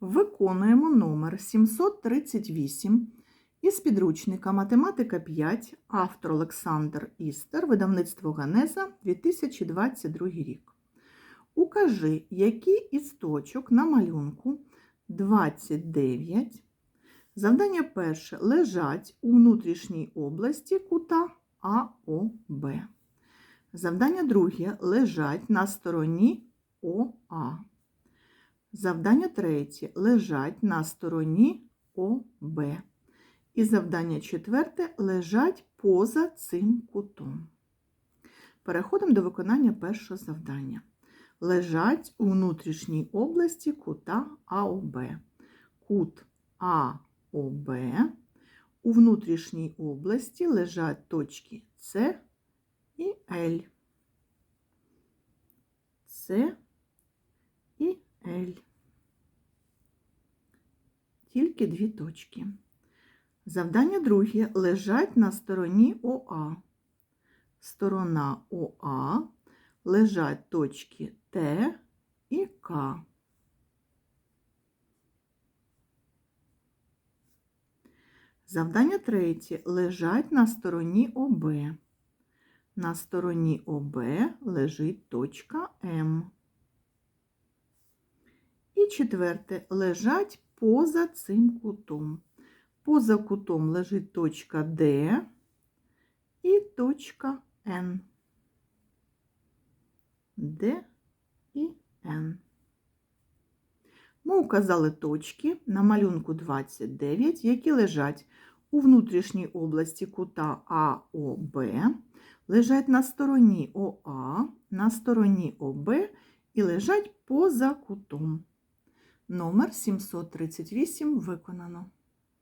Виконуємо номер 738 із підручника Математика 5, автор Олександр Істер, видавництво Ганеза, 2022 рік. Укажи, який із точок на малюнку 29. Завдання перше лежать у внутрішній області кута АОБ. Завдання друге лежать на стороні ОА. Завдання третє лежать на стороні ОБ. І завдання четверте лежать поза цим кутом. Переходимо до виконання першого завдання. Лежать у внутрішній області кута АОБ. Кут АОБ. У внутрішній області лежать точки С і Л. С і Л. Тільки дві точки. Завдання друге лежать на стороні ОА. Сторона ОА лежать точки Т і К. Завдання третє лежать на стороні ОБ. На стороні ОБ лежить точка М. І четверте лежать поза цим кутом. Поза кутом лежить точка Д і точка Н. Д і Н. Ми указали точки на малюнку 29, які лежать у внутрішній області кута АОБ, лежать на стороні ОА, на стороні ОБ і лежать поза кутом. Номер 738 виконано.